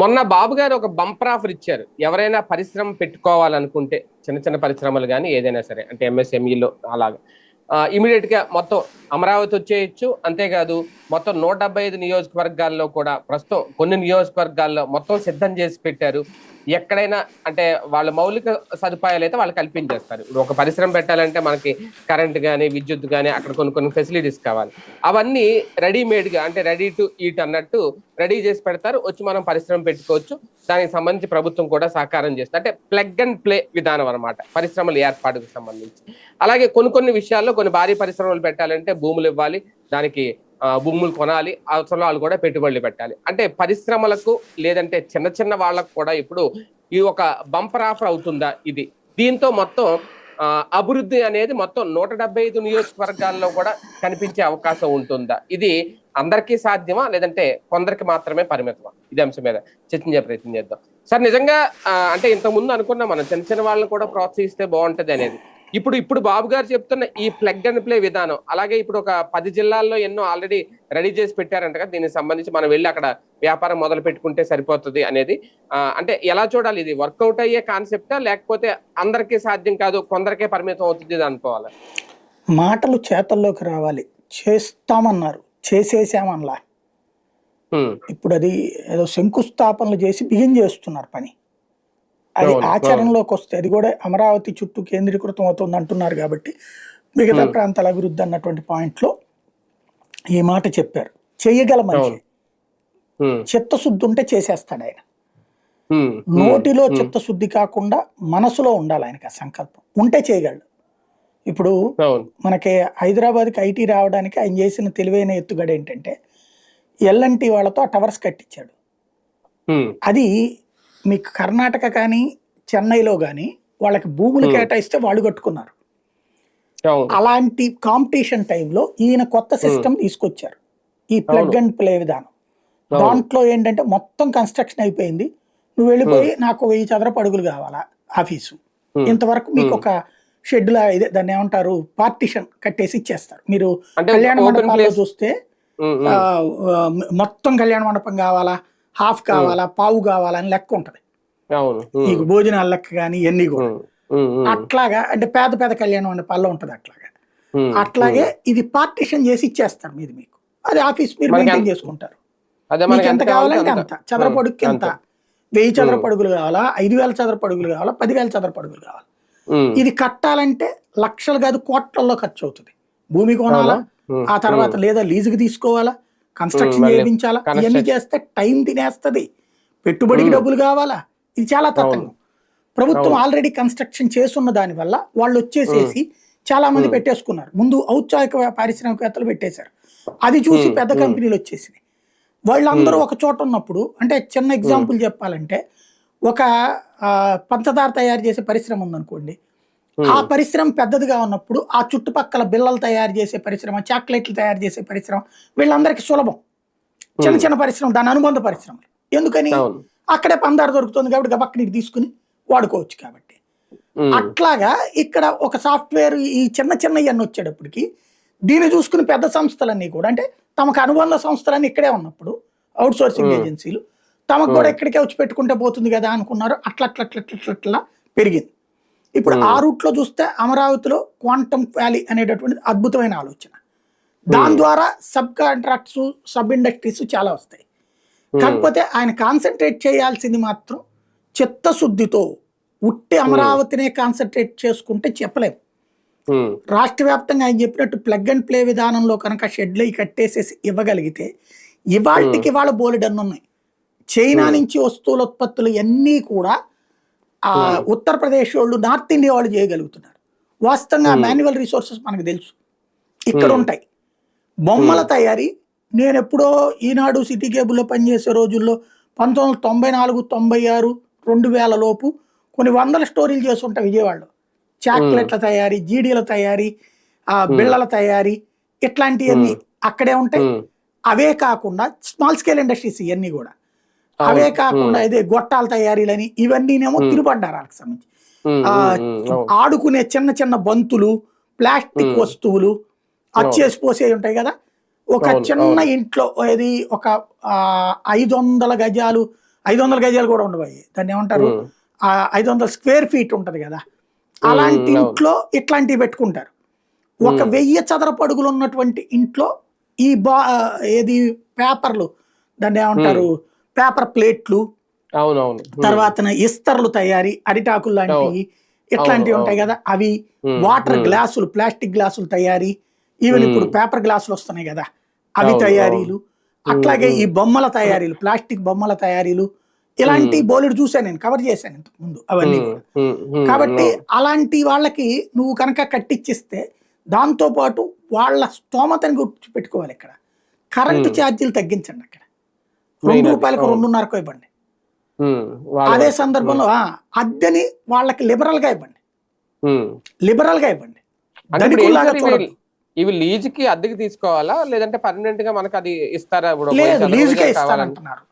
మొన్న బాబు గారు ఒక బంపర్ ఆఫర్ ఇచ్చారు. ఎవరైనా పరిశ్రమ పెట్టుకోవాలనుకుంటే చిన్న చిన్న పరిశ్రమలు కానీ ఏదైనా సరే అంటే ఎంఎస్ఎంఈలో అలాగా. ఇమీడియట్గా మొత్తం అమరావతి వచ్చేయచ్చు. అంతేకాదు మొత్తం నూట డెబ్బై ఐదు నియోజకవర్గాల్లో కూడా ప్రస్తుతం కొన్ని నియోజకవర్గాల్లో మొత్తం సిద్ధం చేసి పెట్టారు. ఎక్కడైనా అంటే వాళ్ళ మౌలిక సదుపాయాలు అయితే వాళ్ళు కల్పించేస్తారు. ఇప్పుడు ఒక పరిశ్రమ పెట్టాలంటే మనకి కరెంట్ కానీ విద్యుత్ కానీ అక్కడ కొన్ని కొన్ని ఫెసిలిటీస్ కావాలి. అవన్నీ రెడీమేడ్గా అంటే రెడీ టు ఈట్ అన్నట్టు రెడీ చేసి పెడతారు. వచ్చి మనం పరిశ్రమ పెట్టుకోవచ్చు. దానికి సంబంధించి ప్రభుత్వం కూడా సహకారం చేస్తుంది. అంటే ప్లగ్ అండ్ ప్లే విధానం అనమాట పరిశ్రమల ఏర్పాటుకు సంబంధించి. అలాగే కొన్ని కొన్ని విషయాల్లో కొన్ని భారీ పరిశ్రమలు పెట్టాలంటే భూములు ఇవ్వాలి. దానికి భూములు కొనాలి అవసరంలో వాళ్ళు కూడా పెట్టుబడులు పెట్టాలి. అంటే పరిశ్రమలకు లేదంటే చిన్న చిన్న వాళ్ళకు కూడా ఇప్పుడు ఈ ఒక బంపర్ ఆఫర్ అవుతుందా ఇది? దీంతో మొత్తం అభివృద్ధి అనేది మొత్తం నూట డెబ్బై ఐదు నియోజకవర్గాల్లో కూడా కనిపించే అవకాశం ఉంటుందా? ఇది అందరికీ సాధ్యమా? లేదంటే కొందరికి మాత్రమే పరిమితమా? ఇది అంశం మీద చర్చించే ప్రయత్నం చేద్దాం. సార్ నిజంగా అంటే ఇంతకు ముందు అనుకున్నాం మనం చిన్న చిన్న వాళ్ళని కూడా ప్రోత్సహిస్తే బాగుంటుంది అనేది. ఇప్పుడు ఇప్పుడు బాబు గారు చెప్తున్న ఈ ప్లగ్ అండ్ ప్లే విధానం అలాగే ఇప్పుడు ఒక పది జిల్లాల్లో ఎన్నో ఆల్రెడీ రెడీ చేసి పెట్టారంట కదా దీనికి సంబంధించి మనం వెళ్ళి అక్కడ వ్యాపారం మొదలు పెట్టుకుంటే సరిపోతుంది అనేది. అంటే ఎలా చూడాలి ఇది? వర్కౌట్ అయ్యే కాన్సెప్టా లేకపోతే అందరికీ సాధ్యం కాదు కొందరికే పరిమితం అవుతుంది ఇది అనుకోవాలి? మాటలు చేతల్లోకి రావాలి. చేస్తామన్నారు. చేసేసామనలా. ఇప్పుడు అది ఏదో శంకుస్థాపనలు చేసి బిగిన్ చేస్తున్నారు పని. అది ఆచరణలోకి వస్తే అది కూడా అమరావతి చుట్టూ కేంద్రీకృతం అవుతుంది అంటున్నారు కాబట్టి మిగతా. ప్రాంతాల అభివృద్ధి అన్నటువంటి పాయింట్లో ఈ మాట చెప్పారు. చేయగల మనిషి. చిత్తశుద్ధి ఉంటే చేసేస్తాడు ఆయన. నోటిలో. చిత్తశుద్ధి కాకుండా మనసులో ఉండాలి ఆయనకి ఆ సంకల్పం. ఉంటే చేయగలడు. ఇప్పుడు మనకి హైదరాబాద్కి ఐటీ రావడానికి ఆయన చేసిన తెలివైన ఎత్తుగడ ఏంటంటే ఎల్ఎన్టీ వాళ్ళతో ఆ టవర్స్ కట్టించాడు. అది మీకు కర్ణాటక కానీ చెన్నైలో కానీ వాళ్ళకి భూములు. కేటాయిస్తే వాళ్ళు కట్టుకున్నారు. అలాంటి కాంపిటీషన్ టైంలో ఈయన కొత్త సిస్టమ్ తీసుకొచ్చారు. ఈ ప్లగ్. అండ్ ప్లే విధానం. దాంట్లో ఏంటంటే మొత్తం కన్స్ట్రక్షన్ అయిపోయింది. నువ్వు వెళ్ళిపోయి నాకు వెయ్యి చదరపు అడుగులు కావాలా ఆఫీసు. ఇంతవరకు మీకు. ఒక షెడ్ లా ఇదే దాన్ని ఏమంటారు పార్టిషన్ కట్టేసి ఇచ్చేస్తారు. మీరు కళ్యాణ మండపాల్లో చూస్తే మొత్తం కళ్యాణ మండపం కావాలా? హాఫ్ కావాలా పావు కావాలా అని లెక్క ఉంటది. నీకు భోజనాల లెక్క కానీ ఇవన్నీ కూడా. అట్లాగా అంటే పేద పేద కళ్యాణ మండపాల్లో ఉంటది అట్లాగా. అట్లాగే ఇది పార్టిషన్ చేసి ఇచ్చేస్తారు మీది మీకు. అది ఆఫీస్ మీరు మెయింటైన్ చేసుకుంటారు. మీకు మనకి ఎంత కావాలంటే అంత. చదరపడుగుకి ఎంత? వెయ్యి చదరపు అడుగులు కావాలా? ఐదు వేల చదరపు అడుగులు కావాలా? పదివేల చదరపు అడుగులు కావాలా? ఇది కట్టాలంటే లక్షలు కాదు కోట్లలో ఖర్చు అవుతుంది. భూమి కొనాలా? ఆ తర్వాత లేదా లీజుకి తీసుకోవాలా? కన్స్ట్రక్షన్ చేయించాలా ఇవన్నీ. చేస్తే టైం తినేస్తది పెట్టుబడికి Hmm. డబ్బులు కావాలా ఇది చాలా తతంగం ప్రభుత్వం. ఆల్రెడీ కన్స్ట్రక్షన్ చేస్తున్న దాని వల్ల వాళ్ళు వచ్చేసేసి చాలా మంది Hmm. పెట్టేసుకున్నారు ముందు ఔత్సాహిక పారిశ్రామికవేత్తలు పెట్టేశారు అది చూసి Hmm. పెద్ద Hmm. కంపెనీలు వచ్చేసినాయి వాళ్ళందరూ ఒక చోట ఉన్నప్పుడు అంటే చిన్న ఎగ్జాంపుల్ చెప్పాలంటే ఒక పంచదార తయారు చేసే పరిశ్రమ ఉందనుకోండి ఆ పరిశ్రమ పెద్దదిగా ఉన్నప్పుడు ఆ చుట్టుపక్కల బిల్లలు తయారు చేసే పరిశ్రమ చాక్లెట్లు తయారు చేసే పరిశ్రమ వీళ్ళందరికీ సులభం. చిన్న చిన్న పరిశ్రమ దాని అనుబంధ పరిశ్రమలు. ఎందుకని? అక్కడే పందారు దొరుకుతుంది కాబట్టి గబక్కడికి తీసుకుని వాడుకోవచ్చు కాబట్టి. అట్లాగా ఇక్కడ ఒక సాఫ్ట్వేర్ ఈ చిన్న చిన్న ఇవన్నీ వచ్చేటప్పటికి దీన్ని చూసుకుని పెద్ద సంస్థలన్నీ కూడా అంటే తమకు అనుబంధ సంస్థలన్నీ ఇక్కడే ఉన్నప్పుడు అవుట్ సోర్సింగ్. ఏజెన్సీలు తమకు కూడా ఇక్కడికే వచ్చి పెట్టుకుంటే పోతుంది కదా అనుకున్నారు. అట్లా అట్లా అట్లా పెరిగింది. ఇప్పుడు. ఆ రూట్లో చూస్తే అమరావతిలో క్వాంటమ్ వ్యాలీ అనేటటువంటి అద్భుతమైన ఆలోచన. దాని ద్వారా సబ్ కాంట్రాక్ట్స్ సబ్ ఇండస్ట్రీస్ చాలా వస్తాయి. కాకపోతే ఆయన కాన్సన్ట్రేట్ చేయాల్సింది మాత్రం చిత్తశుద్ధితో ఉట్టి అమరావతినే కాన్సన్ట్రేట్ చేసుకుంటే చెప్పలేం. ఉమ్, రాష్ట్ర వ్యాప్తంగా ఆయన చెప్పినట్టు ప్లగ్ అండ్ ప్లే విధానంలో కనుక షెడ్లు అయి కట్టేసేసి ఇవ్వగలిగితే ఇవాళకి ఇవాళ బోలెడన్ని ఉన్నాయి చైనా. నుంచి వస్తువుల ఉత్పత్తులు అన్నీ కూడా. ఉత్తరప్రదేశ్ వాళ్ళు నార్త్ ఇండియా వాళ్ళు చేయగలుగుతున్నారు. వాస్తవంగా. మాన్యువల్ రిసోర్సెస్ మనకు తెలుసు. ఇక్కడ. ఉంటాయి. బొమ్మల. తయారీ నేను ఎప్పుడో ఈనాడు సిటీ కేబుల్లో పనిచేసే రోజుల్లో పంతొమ్మిది వందల తొంభై నాలుగు తొంభై ఆరు రెండు వేల లోపు కొన్ని వందల స్టోరీలు చేస్తుంటా విజయవాడలో. చాక్లెట్ల తయారీ జీడీల తయారీ ఆ బిళ్ళల తయారీ ఇట్లాంటివన్నీ అక్కడే ఉంటాయి. అవే కాకుండా స్మాల్ స్కేల్ ఇండస్ట్రీస్ ఇవన్నీ కూడా. అవే కాకుండా ఇదే గొట్టాల తయారీలని ఇవన్నీనేమో. తినుబండారాలకు సంబంధించి. ఆడుకునే చిన్న చిన్న బంతులు ప్లాస్టిక్. వస్తువులు అచ్చేసి పోసేవి ఉంటాయి కదా? ఒక చిన్న. ఇంట్లో ఇది ఒక ఐదు వందల గజాలు ఐదు వందల గజాలు కూడా అవి దాన్ని ఏమంటారు? ఐదు వందల స్క్వేర్ ఫీట్ ఉంటది కదా? అలాంటి. ఇంట్లో ఇట్లాంటివి పెట్టుకుంటారు. ఒక వెయ్యి చదరపు అడుగులు ఉన్నటువంటి ఇంట్లో ఈ బా ఏది పేపర్లు దాన్ని ఏమంటారు? పేపర్ ప్లేట్లు అవునవును. తర్వాత ఇస్తర్లు తయారీ అరిటాకులు లాంటివి ఇట్లాంటివి ఉంటాయి కదా అవి వాటర్ గ్లాసులు ప్లాస్టిక్ గ్లాసులు తయారీ ఈవెన్. ఇప్పుడు పేపర్ గ్లాసులు వస్తున్నాయి కదా అవి తయారీలు అట్లాగే. ఈ బొమ్మల తయారీలు ప్లాస్టిక్ బొమ్మల తయారీలు ఇలాంటి బోలెడు చూశాను నేను కవర్ చేశాను ఇంతకు ముందు అవన్నీ కాబట్టి. అలాంటి వాళ్ళకి నువ్వు కనుక కట్టిచ్చిస్తే దాంతో పాటు వాళ్ళ స్తోమతని గుర్తు పెట్టుకోవాలి ఇక్కడ. కరెంటు. ఛార్జీలు తగ్గించండి అక్కడ. రెండు రూపాయలకు. రెండున్నరకు ఇవ్వండి అదే. సందర్భంలో అద్దెని వాళ్ళకి లిబరల్గా ఇవ్వండి. లిబరల్గా ఇవ్వండి ఇవి లీజ్కి అద్దెకి తీసుకోవాలా లేదంటే పర్మనెంట్గా మనకు అది ఇస్తారా లేదు రోజులు కావాలంటే? ఇస్తానంటున్నారు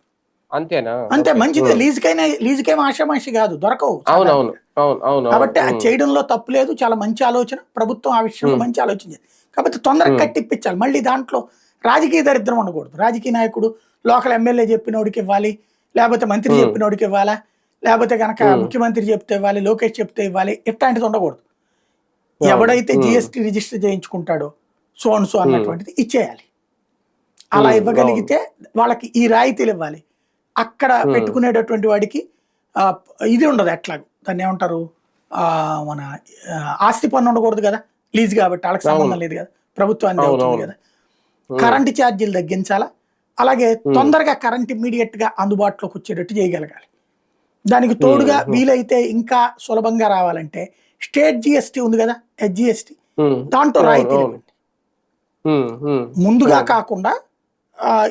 అంతేనా అంతే. మంచిదే ఉమ్. లీజుకైనా లీజుకేం ఆషామాషి కాదు దొరకవు అవును సాధారణంగా. అవును కాబట్టి అది. చేయడంలో తప్పు లేదు చాలా మంచి ఆలోచన ప్రభుత్వం ఆ విషయంలో. మంచి ఆలోచన కాబట్టి తొందరగా. కట్టిప్పించాలి మళ్ళీ దాంట్లో రాజకీయ దరిద్రం ఉండకూడదు రాజకీయ నాయకుడు లోకల్ ఎమ్మెల్యే చెప్పినోడికి ఇవ్వాలి లేకపోతే మంత్రి. చెప్పినోడికి ఇవ్వాలా లేకపోతే కనుక. ముఖ్యమంత్రి చెప్తే ఇవ్వాలి లోకేష్ చెప్తే ఇవ్వాలి ఇట్లాంటిది ఉండకూడదు. ఎవడైతే. జిఎస్టీ రిజిస్టర్ చేయించుకుంటాడో సో అండ్ సో అన్నటువంటిది ఇచ్చేయాలి అలా. ఇవ్వగలిగితే వాళ్ళకి ఈ రాయితీలు ఇవ్వాలి అక్కడ. పెట్టుకునేటటువంటి వాడికి ఇది ఉండదు ఎట్లాగో దాన్ని ఏమంటారు ఆ, మన ఆస్తి పన్ను ఉండకూడదు కదా లీజ్ కాబట్టి వాళ్ళకి సంబంధం. లేదు కదా ప్రభుత్వానికి అవును, అవుతుంది. కదా. కరెంట్ ఛార్జీలు తగ్గించాలా అలాగే తొందరగా కరెంట్ ఇమ్మీడియట్గా అందుబాటులోకి వచ్చేటట్టు చేయగలగాలి దానికి తోడుగా. వీలైతే ఇంకా సులభంగా రావాలంటే స్టేట్ జిఎస్టీ ఉంది కదా హెచ్జిఎస్టీ. దాంట్లో ఉమ్. ముందుగా. కాకుండా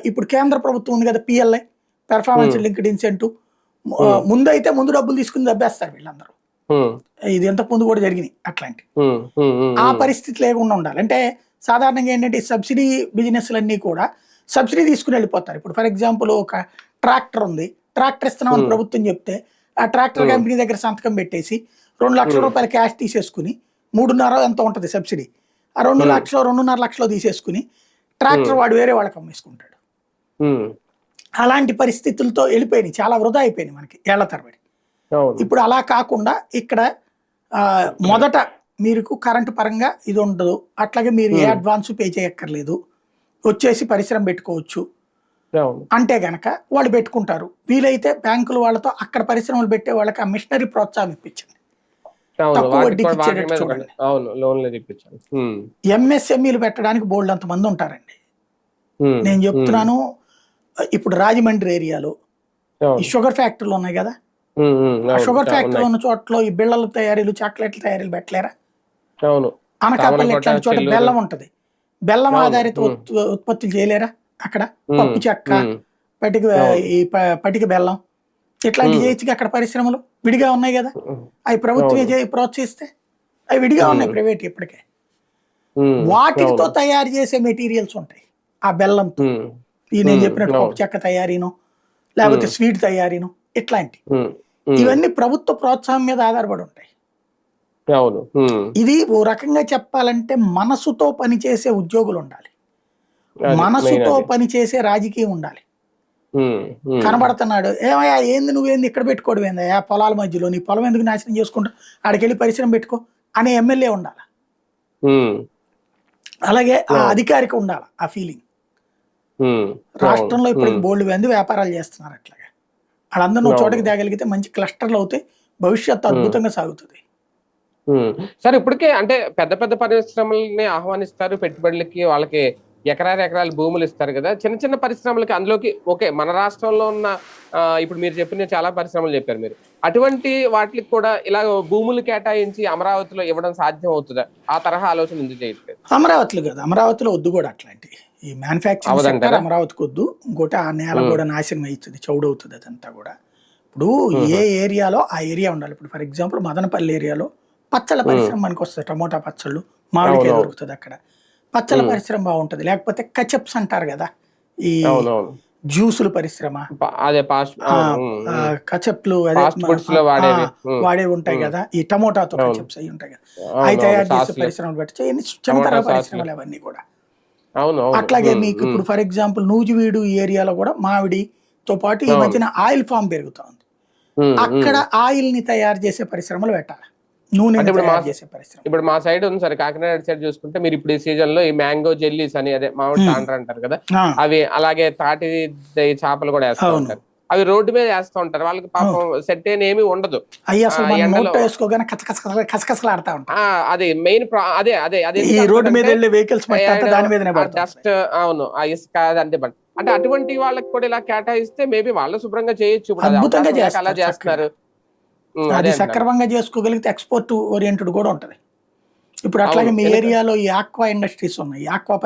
ఇప్పుడు కేంద్ర ప్రభుత్వం ఉంది కదా పిఎల్ఐ పెర్ఫార్మెన్స్. Linked incentive. ముందైతే ముందు డబ్బులు తీసుకుని దబ్బేస్తారు వీళ్ళందరూ ఇది ఇంతకు ముందు కూడా జరిగినాయి అట్లాంటి ఆ. పరిస్థితి లేకుండా ఉండాలి అంటే సాధారణంగా ఏంటంటే సబ్సిడీ బిజినెస్లన్నీ కూడా సబ్సిడీ తీసుకుని వెళ్ళిపోతారు ఇప్పుడు ఫర్ ఎగ్జాంపుల్ ఒక ట్రాక్టర్ ఉంది ట్రాక్టర్ ఇస్తున్నామని. ప్రభుత్వం చెప్తే ఆ ట్రాక్టర్. కంపెనీ దగ్గర సంతకం పెట్టేసి రెండు లక్షల. రూపాయలు క్యాష్ తీసేసుకుని మూడున్నర ఎంత ఉంటుంది సబ్సిడీ ఆ రెండు. లక్షలు రెండున్నర లక్షలు తీసేసుకుని ట్రాక్టర్ వాడు వేరే వాళ్ళకి అమ్మేసుకుంటాడు. అలాంటి పరిస్థితులతో వెళ్ళిపోయినాయి చాలా వృధా అయిపోయినాయి మనకి ఏళ్ళ తరబడి. ఇప్పుడు అలా కాకుండా ఇక్కడ మొదట మీకు కరెంటు పరంగా ఇది ఉండదు. అట్లాగే మీరు ఏ Hmm. అడ్వాన్స్ పే చేయక్కర్లేదు. వచ్చేసి పరిశ్రమ పెట్టుకోవచ్చు. అంటే గనక వాళ్ళు పెట్టుకుంటారు. వీలైతే బ్యాంకుల వాళ్ళతో అక్కడ పరిశ్రమలు పెట్టే వాళ్ళకి ఆ మిషనరీ ప్రోత్సాహం ఇప్పించండి. ఉమ్, ఎంఎస్ఎంఈలు పెట్టడానికి బోల్డ్ అంత మంది ఉంటారండి. ఉమ్, నేను చెప్తున్నాను ఇప్పుడు రాజమండ్రి ఏరియాలో ఈ షుగర్ ఫ్యాక్టరీలు ఉన్నాయి కదా. షుగర్ ఫ్యాక్టరీ ఉన్నాయి. ఉన్న చోట్ల ఈ బిళ్ళల తయారీలు చాక్లెట్ల తయారీలు పెట్టలేరా? అనకాపల్లి ఇట్లాంటి చోట. బెల్లం ఉంటది. బెల్లం ఆధారిత ఉత్పత్తులు చేయలేరా? అక్కడ పప్పు చెక్క పటిక. ఈ పటిక బెల్లం ఇట్లాంటి ఉమ్. చేయొచ్చు అక్కడ పరిశ్రమలు విడిగా ఉన్నాయి కదా? అవి ప్రభుత్వమే. చేయి ప్రోత్సహిస్తే అవి విడిగా. ఉన్నాయి ప్రైవేట్ ఇప్పటికే. వాటితో. తయారు చేసే మెటీరియల్స్ ఉంటాయి ఆ బెల్లంతో. ఈ నేను చెప్పినట్టు. పప్పు చెక్క తయారీను లేకపోతే. స్వీట్ తయారీను ఇట్లాంటి. ఇవన్నీ ప్రభుత్వ ప్రోత్సాహం మీద ఆధారపడి ఉంటాయి. అవును. ఇది ఓ రకంగా చెప్పాలంటే మనసుతో పనిచేసే ఉద్యోగులు ఉండాలి మనసుతో. పనిచేసే రాజకీయం ఉండాలి. కనబడుతున్నాడు ఏమయ్యా ఏంది నువ్వేంది ఇక్కడ పెట్టుకోవడం ఏందయ్యా పొలాల మధ్యలో నీ పొలం ఎందుకు నాశనం చేసుకుంటా ఆడికెళ్ళి పరిశ్రమ పెట్టుకో అనే ఎమ్మెల్యే ఉండాలి. అలాగే ఆ. అధికారికి ఉండాలి ఆ ఫీలింగ్. రాష్ట్రంలో. ఇప్పటికి బోల్డ్ మంది వ్యాపారాలు చేస్తున్నారు అట్లాగా. వాళ్ళందరూ. చోటకి తేగలిగితే మంచి క్లస్టర్లు అవుతాయి భవిష్యత్తు. అద్భుతంగా సాగుతుంది. సార్ ఇప్పటికే అంటే పెద్ద పెద్ద పరిశ్రమల్ని ఆహ్వానిస్తారు పెట్టుబడులకి వాళ్ళకి ఎకరాలు ఎకరాలు భూములు ఇస్తారు కదా. చిన్న చిన్న పరిశ్రమలకి అందులోకి ఓకే మన రాష్ట్రంలో ఉన్న ఇప్పుడు మీరు చెప్పిన చాలా పరిశ్రమలు చెప్పారు మీరు. అటువంటి వాటికి కూడా ఇలా భూములు కేటాయించి అమరావతిలో ఇవ్వడం సాధ్యం అవుతుందా ఆ తరహా ఆలోచన ఎందుకు చేయట్లేదు? అమరావతిలో కదా. అమరావతిలో వద్దు కూడా అట్లాంటివి ఈ మ్యానుఫ్యాక్చరింగ్? సెక్టర్ అమరావతికి వద్దు. ఇంకోటి ఆ నేల. కూడా నాశనం అవుతుంది చౌడవుతుంది అదంతా కూడా. ఇప్పుడు. ఏ ఏరియాలో ఆ ఏరియా ఉండాలి. ఇప్పుడు ఫర్ ఎగ్జాంపుల్ మదనపల్లి ఏరియాలో పచ్చళ్ళ పరిశ్రమ మనకి వస్తుంది టమోటా పచ్చళ్ళు మామిడికాయ. దొరుకుతుంది అక్కడ పచ్చళ్ళ ఉమ్. పరిశ్రమ బాగుంటుంది లేకపోతే కచప్స్ అంటారు కదా ఈ జ్యూసుల పరిశ్రమ అదే కచప్లు. వాడేవి ఉంటాయి. కదా ఈ టమోటాతో. కచప్స్ అవి ఉంటాయి కదా అవి తయారు చేసే. పరిశ్రమలు పెట్టి చిన్న టమోటా తరహా సాస్లు. పరిశ్రమలు అవన్నీ కూడా అట్లాగే మీకు. ఇప్పుడు ఫర్ ఎగ్జాంపుల్ నూజివీడు ఈ ఏరియాలో కూడా మామిడి తో పాటు ఈ. మధ్యన ఆయిల్ ఫామ్ పెరుగుతా ఉంది అక్కడ. ఆయిల్ని తయారు చేసే పరిశ్రమలు పెట్టాలి నూనె అంటే ఇప్పుడు మా- చేసే పరిశ్రమ. ఇప్పుడు మా సైడ్ ఉంది సరే కాకినాడ సైడ్ చూసుకుంటే మీరు ఇప్పుడు ఈ సీజన్లో ఈ మ్యాంగో జెల్లీస్ అని అదే మామిడి. తాండ్ర అంటారు కదా అవి అలాగే తాటి చేపలు కూడా వేస్తూ. ఉంటారు. అవి రోడ్డు మీద వేస్తూ ఉంటారు. వాళ్ళకి పాపం సెట్ అయిన ఏమీ ఉండదు. అదే మెయిన్ అదే అదే అదే రోడ్డు మీద వెహికల్స్ డస్ట్ అవును ఆ ఇసుక పని అంటే అటువంటి వాళ్ళకి కూడా ఇలా కేటాయిస్తే మేబీ వాళ్ళు శుభ్రంగా చేయొచ్చు. అలా చేస్తారు చేస్తున్నారు అది. సక్రమంగా చేసుకోగలిగితే ఎక్స్పోర్ట్ ఓరియంటెడ్ కూడా ఉంటది. ఇప్పుడు అట్లాగే మీ ఏరియాలో ఈ ఆక్వా ఇండస్ట్రీస్ ఉన్నాయి. ఆక్వా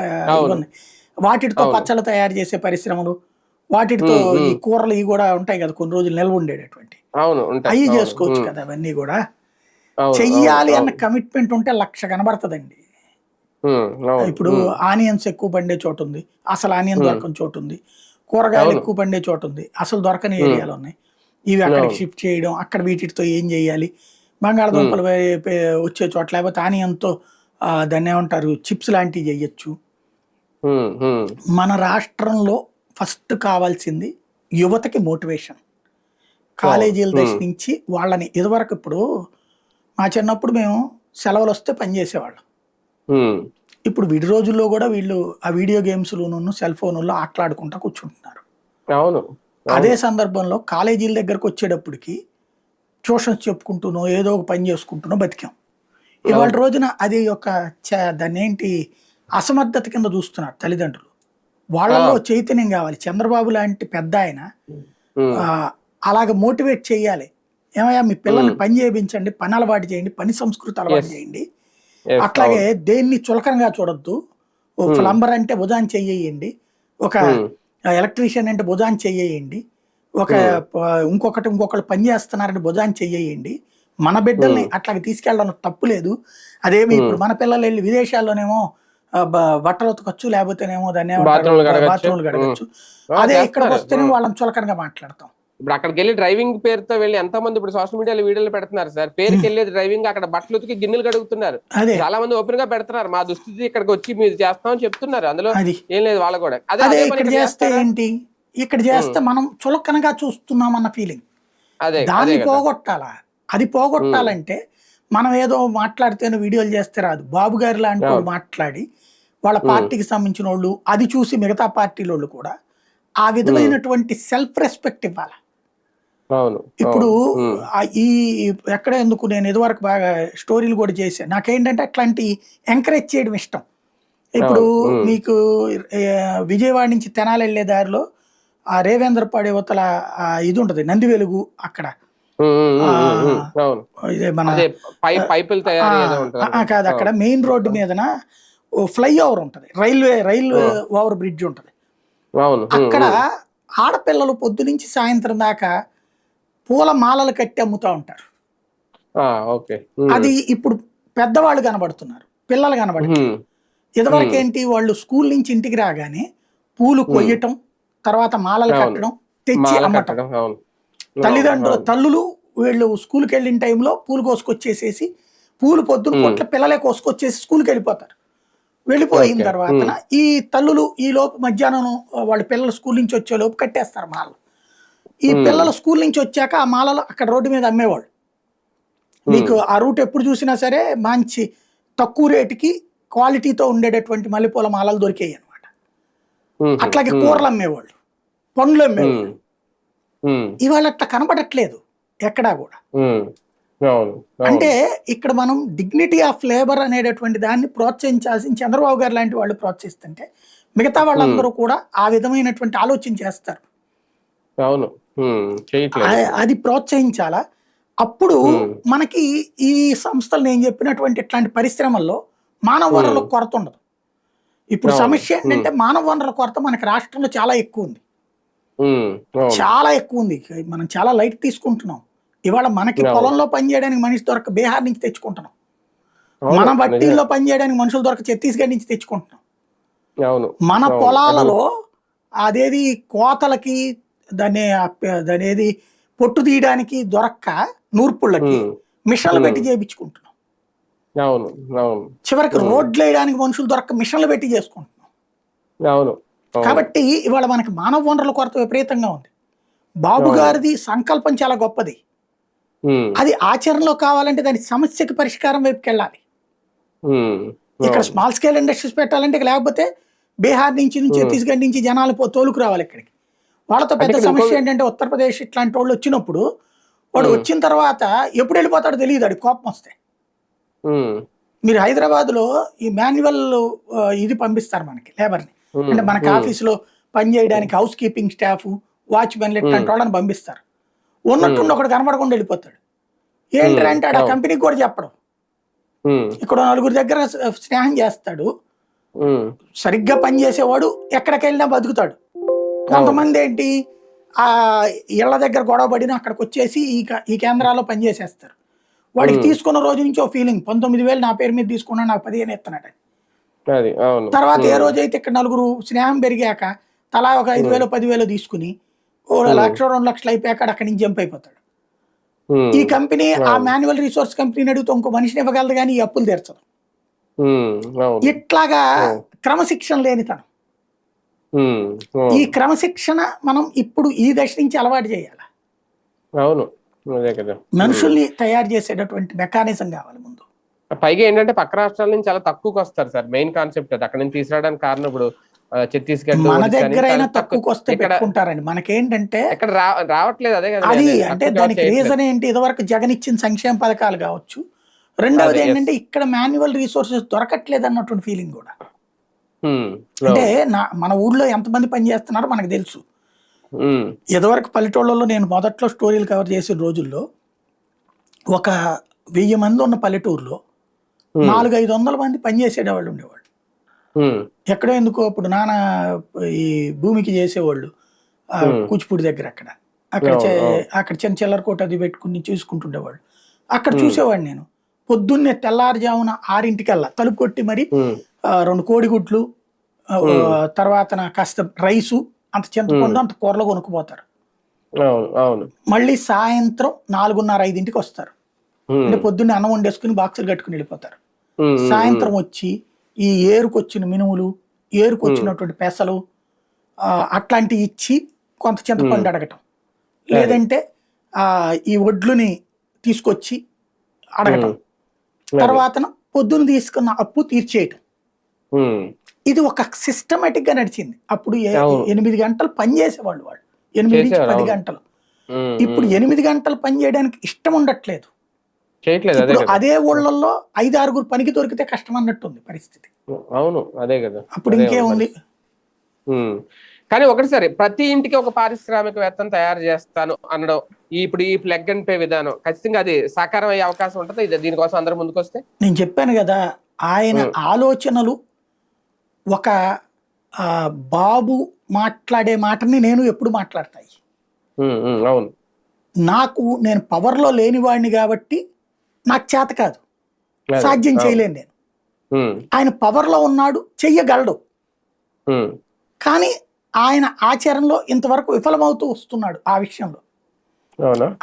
ఉన్నాయి వాటితో. పచ్చళ్ళు తయారు చేసే పరిశ్రమలు వాటితో. ఈ కూరలు ఇవి కూడా ఉంటాయి కదా కొన్ని రోజులు నిల్వ ఉండేటటువంటి. అవి చేసుకోవచ్చు కదా అవన్నీ కూడా. చెయ్యాలి అన్న కమిట్మెంట్ ఉంటే లక్ష కనబడుతుందండి. ఇప్పుడు ఆనియన్స్ ఎక్కువ పండే చోటు ఉంది అసలు ఆనియన్. దొరకని చోటు ఉంది కూరగాయలు. ఎక్కువ పండే చోటు ఉంది అసలు దొరకని. ఏరియాలు ఉన్నాయి. ఇవి అక్కడికి. షిఫ్ట్ చేయడం అక్కడ వీటితో ఏం చేయాలి? బంగాళదుంపలు వచ్చే చోట లేకపోతే ఆనియన్తో ఆ, దాన్ని ఏమంటారు? చిప్స్ లాంటివి చేయొచ్చు. మన రాష్ట్రంలో ఫస్ట్ కావాల్సింది యువతకి మోటివేషన్. కాలేజీల దశ ఉమ్. నుంచి వాళ్ళని ఇదివరకు ఇప్పుడు మా చిన్నప్పుడు మేము సెలవులు వస్తే పని చేసేవాళ్ళం. ఉమ్, ఇప్పుడు విడి రోజుల్లో కూడా వీళ్ళు ఆ వీడియో గేమ్స్లోను సెల్ ఫోన్లో ఆటలాడుకుంటా కూర్చుంటున్నారు. అవును. అదే సందర్భంలో కాలేజీల దగ్గరకు వచ్చేటప్పటికి ట్యూషన్స్ చెప్పుకుంటూనో ఏదో ఒక పని చేసుకుంటూనో బతికాం. ఇవాళ రోజున అది ఒక దాన్ని ఏంటి అసమర్థత కింద చూస్తున్నారు తల్లిదండ్రులు. వాళ్ళలో చైతన్యం కావాలి. చంద్రబాబు లాంటి పెద్ద ఆయన అలాగ మోటివేట్ చేయాలి. ఏమయ్యా మీ పిల్లల్ని పని చేయించండి పని అలవాటు చేయండి పని సంస్కృతి అలవాటు. చేయండి. అట్లాగే దేన్ని చులకనగా చూడొద్దు. ఓ. ప్లంబర్ అంటే భుజాన్ని చెయ్యండి ఒక ఎలక్ట్రీషియన్ అంటే భుజాన్ని చెయ్యండి ఒక ఇంకొకటి ఇంకొకళ్ళు పని చేస్తున్నారంటే భుజాన్ని చెయ్యండి మన బిడ్డల్ని అట్లాగే తీసుకెళ్ళడం తప్పు లేదు. అదేమి ఇప్పుడు మన పిల్లలు వెళ్ళి విదేశాల్లోనేమో బట్టలు ఉతకొచ్చు లేకపోతేనేమో దాన్ని? బాత్రూమ్లు కడగచ్చు. అదే. ఇక్కడికి వస్తేనే. వాళ్ళని చులకనగా మాట్లాడతాం. ఇప్పుడు అక్కడికి వెళ్ళి డ్రైవింగ్ పేరుతో వెళ్ళి ఎంత మంది ఇప్పుడు సోషల్ మీడియాలో వీడియోలు పెడుతున్నారు సార్. పేరుకి వెళ్ళేది డ్రైవింగ్ అక్కడ బట్టలు ఉతికి గిన్నెలు కడుగుతున్నారు. అదే. చాలా మంది ఓపెన్గా పెడుతున్నారు. మా దుస్థితి ఇక్కడికి వచ్చి మీరు చేస్తామని చెప్తున్నారు. అందులో అది. ఏం లేదు వాళ్ళు కూడా. అదే ఇక్కడ చేస్తే? ఏంటి? ఇక్కడ చేస్తే మనం చులకనగా చూస్తున్నాం అన్న ఫీలింగ్ అదే అదే దాన్ని. పోగొట్టాలా? అది పోగొట్టాలంటే మనం ఏదో మాట్లాడితేనే వీడియోలు చేస్తే రాదు. బాబు గారి లాంటి వాళ్ళు మాట్లాడి వాళ్ళ పార్టీకి సంబంధించిన వాళ్ళు అది చూసి మిగతా పార్టీల వాళ్ళు కూడా ఆ విధమైనటువంటి సెల్ఫ్ రెస్పెక్ట్ ఇవ్వాలి? ఇప్పుడు ఈ ఎక్కడ ఎందుకు నేను ఇదివరకు బాగా స్టోరీలు కూడా చేశాను నాకేంటంటే అట్లాంటి ఎంకరేజ్ చేయడం ఇష్టం. ఇప్పుడు. మీకు విజయవాడ నుంచి తెనాలి వెళ్ళే దారిలో ఆ రేవేంద్రపాడి యువతల ఆ ఇది ఉంటది నంది వెలుగు అక్కడ ఇదే మన కాదు అక్కడ మెయిన్ రోడ్డు మీదన ఓ ఫ్లై ఓవర్ ఉంటది రైల్వే రైల్వే ఓవర్ బ్రిడ్జ్ ఉంటది. అక్కడ ఆడపిల్లలు పొద్దు నుంచి సాయంత్రం దాకా పూల మాలలు కట్టి అమ్ముతా ఉంటారు. అది ఇప్పుడు పెద్దవాళ్ళు కనబడుతున్నారు. పిల్లలు కనబడుతున్నారు ఉమ్, ఇదివరకు ఏంటి వాళ్ళు స్కూల్ నుంచి ఇంటికి రాగానే పూలు కొయ్యటం తర్వాత మాలలు. కట్టడం తెచ్చి అమ్మటం. తల్లిదండ్రులు తల్లులు వీళ్ళు స్కూల్కి వెళ్ళిన టైంలో పూలు కోసుకొచ్చేసేసి పూలు పొద్దున పూట్ల పిల్లలే కోసుకొచ్చేసి స్కూల్కి వెళ్ళిపోతారు వెళ్ళిపోయిన. తర్వాత ఈ తల్లులు ఈ లోపు మధ్యాహ్నం వాళ్ళ పిల్లలు స్కూల్ నుంచి వచ్చే లోపు కట్టేస్తారు మాలలు. ఈ. పిల్లలు స్కూల్ నుంచి వచ్చాక ఆ మాలలు అక్కడ రోడ్డు మీద అమ్మేవాళ్ళు. మీకు ఆ రూట్ ఎప్పుడు చూసినా సరే మంచి తక్కువ రేటుకి క్వాలిటీతో ఉండేటటువంటి మల్లెపూల మాలలు దొరికాయి అనమాట అట్లాగే కూరలు అమ్మేవాళ్ళు పండ్లు అమ్మేవాళ్ళు. ఇవాళ అట్లా కనబడట్లేదు ఎక్కడా కూడా. అంటే ఇక్కడ మనం డిగ్నిటీ ఆఫ్ లేబర్ అనేటటువంటి దాన్ని ప్రోత్సహించాల్సిన చంద్రబాబు గారు లాంటి వాళ్ళు ప్రోత్సహిస్తుంటే మిగతా వాళ్ళందరూ కూడా ఆ విధమైనటువంటి ఆలోచన చేస్తారు. అవును. అది ప్రోత్సహించాలా? అప్పుడు. మనకి ఈ సంస్థలు నేను చెప్పినటువంటి ఇట్లాంటి పరిశ్రమల్లో మానవ వనరుల కొరత ఉండదు. ఇప్పుడు. సమస్య ఏంటంటే మానవ వనరుల కొరత మనకి రాష్ట్రంలో చాలా ఎక్కువ ఉంది. చాలా ఎక్కువ ఉంది. మనం చాలా లైట్ తీసుకుంటున్నాం. ఇవాళ మనకి. పొలంలో పని చేయడానికి మనిషి దొరక బీహార్ నుంచి తెచ్చుకుంటున్నాం. మన. బట్టీల్లో పని చేయడానికి మనుషులు దొరక ఛత్తీస్గఢ్ నుంచి తెచ్చుకుంటున్నాం. మన. పొలాలలో అదేది కోతలకి దాన్ని దాని ఏది పొట్టు తీయడానికి దొరక్క నూర్పుళ్ళకి మిషన్లు. పెట్టి చేయించుకుంటున్నాం అవును అవును చివరికి. రోడ్లు వేయడానికి మనుషులు దొరక్క మిషన్లు పెట్టి చేసుకుంటున్నాం అవును. కాబట్టి ఇవాళ మనకి మానవ వనరుల కొరత విపరీతంగా ఉంది బాబు. గారిది సంకల్పం చాలా గొప్పది అది ఆచరణలో కావాలంటే దాని సమస్యకి పరిష్కారం వైపుకి వెళ్ళాలి ఇక్కడ. స్మాల్ స్కేల్ ఇండస్ట్రీస్ పెట్టాలంటే లేకపోతే బీహార్ నుంచి నుంచి. ఛత్తీస్గఢ్ నుంచి జనాలు పో తోలుకు రావాలి ఇక్కడికి వాళ్ళతో పెద్ద సమస్య ఏంటంటే ఉత్తరప్రదేశ్ ఇట్లాంటి వాళ్ళు వచ్చినప్పుడు వాడు. వచ్చిన తర్వాత ఎప్పుడు వెళ్ళిపోతాడో తెలియదు ఆడి కోపం వస్తే. మీరు హైదరాబాద్లో ఈ మాన్యువల్ ఇది పంపిస్తారు మనకి లేబర్ని. అంటే మనకి ఆఫీసులో పని చేయడానికి హౌస్ కీపింగ్ స్టాఫ్ వాచ్మెన్ ఇట్లాంటి. వాళ్ళని పంపిస్తారు. ఉన్నట్టుండి ఒకడు కనబడకుండా వెళ్ళిపోతాడు. ఏంటంటే అవును. కంపెనీకి కూడా చెప్పడం. ఇక్కడ నలుగురి దగ్గర స్నేహం చేస్తాడు. సరిగ్గా పనిచేసేవాడు ఎక్కడికి వెళ్ళినా బతుకుతాడు. కొంతమంది ఏంటి ఆ ఇళ్ళ దగ్గర గొడవ పడిన అక్కడికి వచ్చేసి ఈ ఈ కేంద్రాల్లో పనిచేసేస్తారు వాడికి. తీసుకున్న రోజు నుంచి ఓ ఫీలింగ్ పంతొమ్మిది వేలు నా పేరు మీద తీసుకున్నా నాకు పదిహేను ఇస్తున్నాడు అవును తర్వాత ఏ రోజు అయితే ఇక్కడ నలుగురు స్నేహం పెరిగాక తలా ఒక ఐదు. వేలు పదివేలు తీసుకుని ఓ. లక్ష రెండు లక్షలు అయిపోయాక అక్కడి నుంచి జంప్ అయిపోతాడు ఈ కంపెనీ ఆ. మాన్యువల్ రిసోర్స్ కంపెనీని అడిగితే ఇంకో మనిషిని ఇవ్వగలదు కానీ ఈ అప్పులు తీర్చదు ఇట్లాగా. క్రమశిక్షణ లేనితనం ఉమ్, ఈ. క్రమశిక్షణ మనం ఇప్పుడు ఈ దశ నుంచి అలవాటు చేయాలి? అవును. మనుషుల్ని తయారు చేసేటటువంటి మెకానిజం కావాలి ముందు. పైగా ఏంటంటే పక్క రాష్ట్రాల నుంచి చాలా తక్కువకి వస్తారు సార్. మెయిన్ కాన్సెప్ట్ అక్కడ నుంచి తీసుకురావడానికి కారణం ఇప్పుడు ఛత్తీస్గఢ్ మన దగ్గర తక్కువకి వస్తే ఇక్కడ పెట్టుకుంటారండి. మనకేంటంటే ఎక్కడ రా రావట్లేదు అదే కదా. అది అంటే దానికి. రీజన్ ఏంటి? ఇదివరకు జగన్ ఇచ్చిన సంక్షేమ పథకాలు కావచ్చు. రెండవది. ఏంటంటే ఇక్కడ మాన్యువల్ రిసోర్సెస్ దొరకట్లేదు అన్నటువంటి ఫీలింగ్ కూడా. అంటే నా మన ఊళ్ళో ఎంతమంది పని చేస్తున్నారో మనకు తెలుసు. ఇదివరకు పల్లెటూళ్ళలో నేను మొదట్లో స్టోరీలు కవర్ చేసిన రోజుల్లో ఒక వెయ్యి మంది ఉన్న పల్లెటూరులో నాలుగు ఐదు వందల మంది పనిచేసేవాళ్ళు ఉండేవాళ్ళు. ఎక్కడో ఎందుకో అప్పుడు నాన్న ఈ భూమికి చేసేవాళ్ళు. కూచిపూడి దగ్గర అక్కడ. అక్కడ. అక్కడ చిన్న చిల్లర కోట అది పెట్టుకుని చూసుకుంటుండేవాళ్ళు. అక్కడ. చూసేవాడిని నేను. పొద్దున్నే తెల్లారుజామున ఆరింటికల్లా తలుపు కొట్టి మరి రెండు కోడిగుడ్లు. తర్వాత నా కాస్త రైసు అంత చింతపండు అంత కూరలో కొనుక్కుపోతారు. మళ్ళీ సాయంత్రం నాలుగున్నర ఐదింటికి వస్తారు. అంటే పొద్దున్నే అన్నం వండేసుకుని బాక్సులు కట్టుకుని వెళ్ళిపోతారు. సాయంత్రం వచ్చి ఈ ఏరుకొచ్చిన మినుములు ఏరుకొచ్చినటువంటి పెసలు అట్లాంటివి ఇచ్చి కొంత చింతపండు. అడగటం. లేదంటే ఈ వడ్లుని తీసుకొచ్చి అడగటం. తర్వాత పొద్దున తీసుకున్న అప్పు తీర్చేయటం. ఇది ఒక సిస్టమేటిక్గా నడిచింది. అప్పుడు. ఎనిమిది గంటలు పని చేసేవాళ్ళు వాళ్ళు. ఎనిమిది నుంచి పది. గంటలు. ఇప్పుడు ఎనిమిది గంటలు పని చేయడానికి ఇష్టం ఉండట్లేదు. అదే ఊళ్ళల్లో ఐదు ఆరుగురు పనికి దొరికితే కష్టం అన్నట్టుంది పరిస్థితి. అవును అదే కదా. అప్పుడు ఇంకేముంది. కానీ ఒకటి సరే ప్రతి ఇంటికి ఒక పారిశ్రామికవేత్తను తయారు చేస్తాను అనడం ఇప్పుడు ఈ ప్లగ్ అండ్ పే విధానం ఖచ్చితంగా అది సాకారం అయ్యే అవకాశం ఉంటుంది? ఇది దీనికోసం అందరూ ముందుకు వస్తే నేను చెప్పాను కదా ఆయన. ఆలోచనలు ఒక బాబు మాట్లాడే మాటని నేను ఎప్పుడు మాట్లాడతాయి. అవును. నాకు నేను పవర్లో లేనివాడిని కాబట్టి నాకు చేత కాదు. సాధ్యం. చేయలేను నేను. ఆయన పవర్లో ఉన్నాడు చెయ్యగలడు. కానీ ఆయన ఆచరణలో ఇంతవరకు విఫలమవుతూ వస్తున్నాడు ఆ విషయంలో.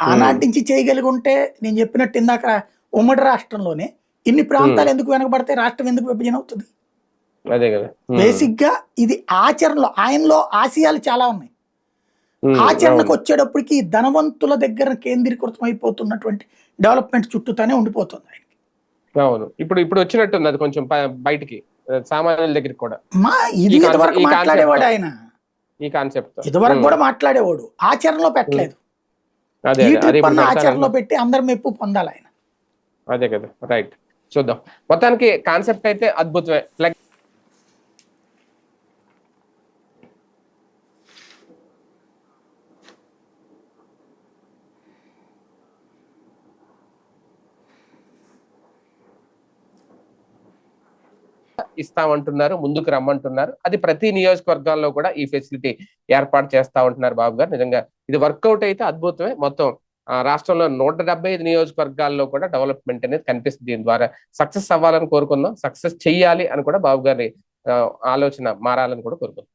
ఆనాటి నుంచి చేయగలిగి ఉంటే నేను చెప్పినట్టు ఇందాక ఉమ్మడి రాష్ట్రంలోనే ఇన్ని ప్రాంతాలు ఎందుకు వెనకబడితే రాష్ట్రం ఎందుకు విభజన అవుతుంది? అదే కదా. ఉమ్, బేసిక్గా ఇది ఆచరణలో ఆయనలో ఆశయాలు చాలా ఉన్నాయి. ఆచరణకు. వచ్చేటప్పటికి ధనవంతుల దగ్గర కేంద్రీకృతం అయిపోతున్నటువంటి డెవలప్మెంట్ చుట్టూతానే ఉండిపోతుంది ఆయనకి. అవును. ఇప్పుడు ఇప్పుడు వచ్చినట్టుంది అది కొంచెం బయటికి సామాన్యుల దగ్గరికి కూడా. మా ఇది ఇదివరకు మాట్లాడేవాడు ఆయన. ఈ కాన్సెప్ట్. ఇదివరకు కూడా మాట్లాడేవాడు. ఆచరణలో పెట్టలేదు. ఆచరణలో పెట్టి అందరి మెప్పు పొందాలి ఆయన. అదే కదా. రైట్. చూద్దాం. మొత్తానికి కాన్సెప్ట్ అయితే అద్భుతమే. ఇస్తామంటున్నారు ముందుకు రమ్మంటున్నారు. అది ప్రతి నియోజకవర్గాల్లో కూడా ఈ ఫెసిలిటీ ఏర్పాటు చేస్తా ఉంటున్నారు బాబు గారు. నిజంగా ఇది వర్కౌట్ అయితే అద్భుతమే. మొత్తం ఆ, రాష్ట్రంలో నూట డెబ్బై ఐదు నియోజకవర్గాల్లో కూడా డెవలప్మెంట్ అనేది కనిపిస్తుంది. దీని ద్వారా సక్సెస్ అవ్వాలని కోరుకుందాం. సక్సెస్ చేయాలి అని కూడా బాబు గారి ఆలోచన మారాలని కూడా కోరుకుందాం.